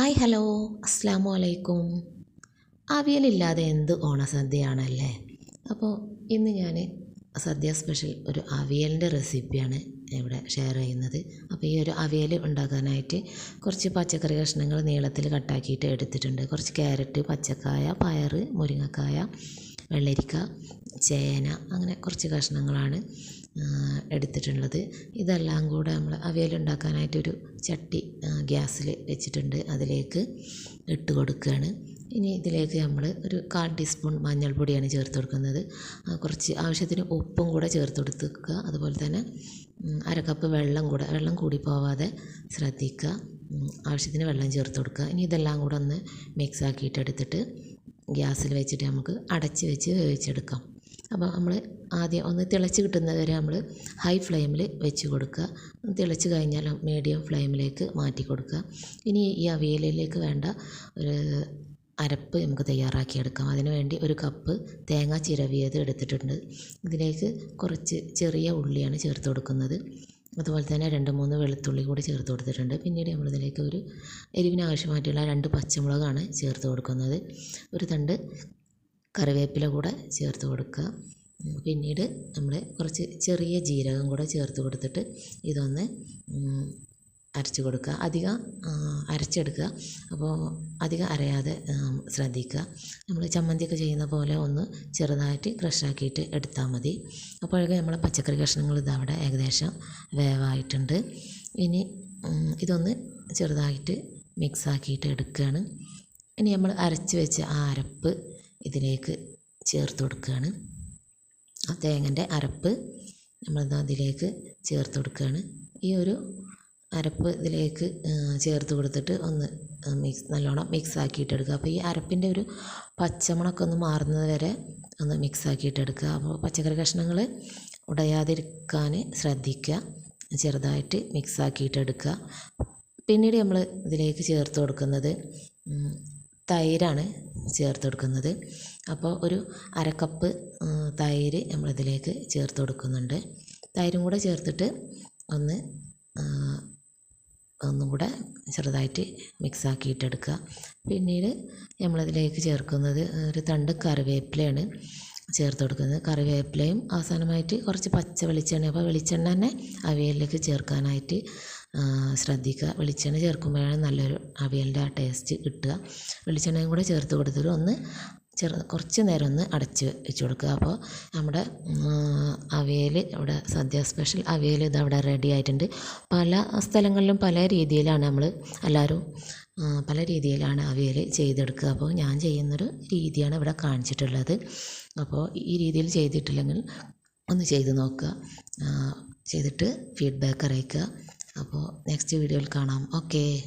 Hi hello. അസ്സാം വലൈക്കും അവിയലില്ലാതെ എന്ത് ഓണസദ്യയാണല്ലേ? അപ്പോൾ ഇന്ന് ഞാൻ സദ്യ സ്പെഷ്യൽ ഒരു അവിയലിന്റെ റെസിപ്പിയാണ് ഇവിടെ ഷെയർ ചെയ്യുന്നത്. അപ്പോൾ ഈ ഒരു അവിയൽ ഉണ്ടാക്കാനായിട്ട് കുറച്ച് പച്ചക്കറി കഷ്ണങ്ങൾ നീളത്തിൽ കട്ടാക്കിയിട്ട് എടുത്തിട്ടുണ്ട്. കുറച്ച് ക്യാരറ്റ് പച്ചക്കായ പയർ മുരിങ്ങക്കായ വെള്ളരിക്ക ചേന അങ്ങനെ കുറച്ച് കഷ്ണങ്ങളാണ് എടുത്തിട്ടുള്ളത്. ഇതെല്ലാം കൂടെ നമ്മൾ അവിയൽ ഉണ്ടാക്കാനായിട്ടൊരു ചട്ടി ഗ്യാസിൽ വെച്ചിട്ടുണ്ട്. അതിലേക്ക് ഇട്ട് കൊടുക്കുകയാണ്. ഇനി ഇതിലേക്ക് നമ്മൾ ഒരു കാൽ ടീസ്പൂൺ മഞ്ഞൾപ്പൊടിയാണ് ചേർത്ത് കൊടുക്കുന്നത്. കുറച്ച് ആവശ്യത്തിന് ഉപ്പും കൂടെ ചേർത്ത് കൊടുക്കുക അതുപോലെ തന്നെ അര കപ്പ് വെള്ളം കൂടെ വെള്ളം കൂടി പോവാതെ ശ്രദ്ധിക്കുക. ആവശ്യത്തിന് വെള്ളം ചേർത്ത് കൊടുക്കുക. ഇനി ഇതെല്ലാം കൂടെ ഒന്ന് മിക്സ് ആക്കിയിട്ട് എടുത്തിട്ട് ഗ്യാസിൽ വെച്ചിട്ട് നമുക്ക് അടച്ച് വെച്ച് വേവിച്ചെടുക്കാം. അപ്പോൾ നമ്മൾ ആദ്യം ഒന്ന് തിളച്ച് കിട്ടുന്നത് വരെ നമ്മൾ ഹൈ ഫ്ലെയിമിൽ വെച്ച് കൊടുക്കുക. തിളച്ച് കഴിഞ്ഞാൽ മീഡിയം ഫ്ലെയിമിലേക്ക് മാറ്റി കൊടുക്കുക. ഇനി ഈ അവിയലിലേക്ക് വേണ്ട ഒരു അരപ്പ് നമുക്ക് തയ്യാറാക്കിയെടുക്കാം അതിന് വേണ്ടി ഒരു കപ്പ് തേങ്ങ ചിരവിയത് എടുത്തിട്ടുണ്ട്. ഇതിലേക്ക് കുറച്ച് ചെറിയ ഉള്ളിയാണ് ചേർത്ത് കൊടുക്കുന്നത്. അതുപോലെ തന്നെ രണ്ട് മൂന്ന് വെളുത്തുള്ളി കൂടി ചേർത്ത് കൊടുത്തിട്ടുണ്ട്. പിന്നീട് നമ്മളിതിലേക്ക് ഒരു എരിവിന് ആവശ്യമായിട്ടുള്ള രണ്ട് പച്ചമുളകാണ് ചേർത്ത് കൊടുക്കുന്നത്. ഒരു തണ്ട് കറിവേപ്പില കൂടെ ചേർത്ത് കൊടുക്കുക. പിന്നീട് നമ്മൾ കുറച്ച് ചെറിയ ജീരകം കൂടെ ചേർത്ത് കൊടുത്തിട്ട് ഇതൊന്ന് അരച്ച് കൊടുക്കുക. അധികം അരച്ചെടുക്കുക. അപ്പോൾ അധികം അരയാതെ ശ്രദ്ധിക്കുക. നമ്മൾ ചമ്മന്തിയൊക്കെ ചെയ്യുന്ന പോലെ ഒന്ന് ചെറുതായിട്ട് ക്രഷാക്കിയിട്ട് എടുത്താൽ മതി. അപ്പോഴൊക്കെ നമ്മൾ പച്ചക്കറി കഷ്ണങ്ങൾ ഇതവിടെ ഏകദേശം വേവായിട്ടുണ്ട്. ഇനി ഇതൊന്ന് ചെറുതായിട്ട് മിക്സ് ആക്കിയിട്ട് എടുക്കുകയാണ്. ഇനി നമ്മൾ അരച്ച് വെച്ച ആ അരപ്പ് ഇതിലേക്ക് ചേർത്ത് കൊടുക്കുകയാണ്. ആ തേങ്ങന്റെ അരപ്പ് നമ്മൾ അതിലേക്ക് ചേർത്ത് കൊടുക്കുകയാണ്. ഈ ഒരു അരപ്പ് ഇതിലേക്ക് ചേർത്ത് കൊടുത്തിട്ട് ഒന്ന് മിക്സ് നല്ലോണം മിക്സ് ആക്കിയിട്ട് എടുക്കുക അപ്പോൾ ഈ അരപ്പിന്റെ ഒരു പച്ചമണമൊക്കെ ഒന്ന് മാറുന്നത് വരെ ഒന്ന് മിക്സ് ആക്കിയിട്ട് എടുക്കുക അപ്പോൾ പച്ചക്കറി കഷ്ണങ്ങൾ ഉടയാതിരിക്കാൻ ശ്രദ്ധിക്കുക. ചെറുതായിട്ട് മിക്സ് ആക്കിയിട്ട് എടുക്കുക പിന്നീട് നമ്മൾ ഇതിലേക്ക് ചേർത്ത് കൊടുക്കുന്നത് തൈരാണ്. ചേർത്ത് കൊടുക്കുന്നത് അപ്പോൾ ഒരു അരക്കപ്പ് തൈര് നമ്മളിതിലേക്ക് ചേർത്ത് കൊടുക്കുന്നുണ്ട് തൈരും കൂടെ ചേർത്തിട്ട് ഒന്ന് ഒന്നും കൂടെ ചെറുതായിട്ട് മിക്സാക്കിയിട്ടെടുക്കുക. പിന്നീട് നമ്മളതിലേക്ക് ചേർക്കുന്നത് ഒരു തണ്ട് കറിവേപ്പിലയാണ് ചേർത്ത് കൊടുക്കുന്നത് കറിവേപ്പിലയും അവസാനമായിട്ട് കുറച്ച് പച്ച വെളിച്ചെണ്ണ അപ്പോൾ വെളിച്ചെണ്ണ തന്നെ അവിയലിലേക്ക് ചേർക്കാനായിട്ട് ശ്രദ്ധിക്കുക. വെളിച്ചെണ്ണ ചേർക്കുമ്പോഴാണ് നല്ലൊരു അവിയലിന്റെ ആ ടേസ്റ്റ് കിട്ടുക. വെളിച്ചെണ്ണയും കൂടെ ചേർത്ത് കൊടുത്തിട്ട് ഒന്ന് ചെറു കുറച്ച് നേരം ഒന്ന് അടച്ച് വെച്ച് കൊടുക്കുക. അപ്പോൾ നമ്മുടെ അവിയൽ ഇവിടെ സദ്യ സ്പെഷ്യൽ അവിയൽ ഇത് അവിടെ റെഡി ആയിട്ടുണ്ട്. പല സ്ഥലങ്ങളിലും പല രീതിയിലാണ് നമ്മൾ എല്ലാവരും പല രീതിയിലാണ് അവിയൽ ചെയ്തെടുക്കുക. അപ്പോൾ ഞാൻ ചെയ്യുന്നൊരു രീതിയാണ് ഇവിടെ കാണിച്ചിട്ടുള്ളത്. അപ്പോൾ ഈ രീതിയിൽ ചെയ്തിട്ടില്ലെങ്കിൽ ഒന്ന് ചെയ്ത് നോക്കുക. ചെയ്തിട്ട് ഫീഡ്ബാക്ക് അറിയിക്കുക. അപ്പോൾ നെക്സ്റ്റ് വീഡിയോയിൽ കാണാം. ഓക്കേ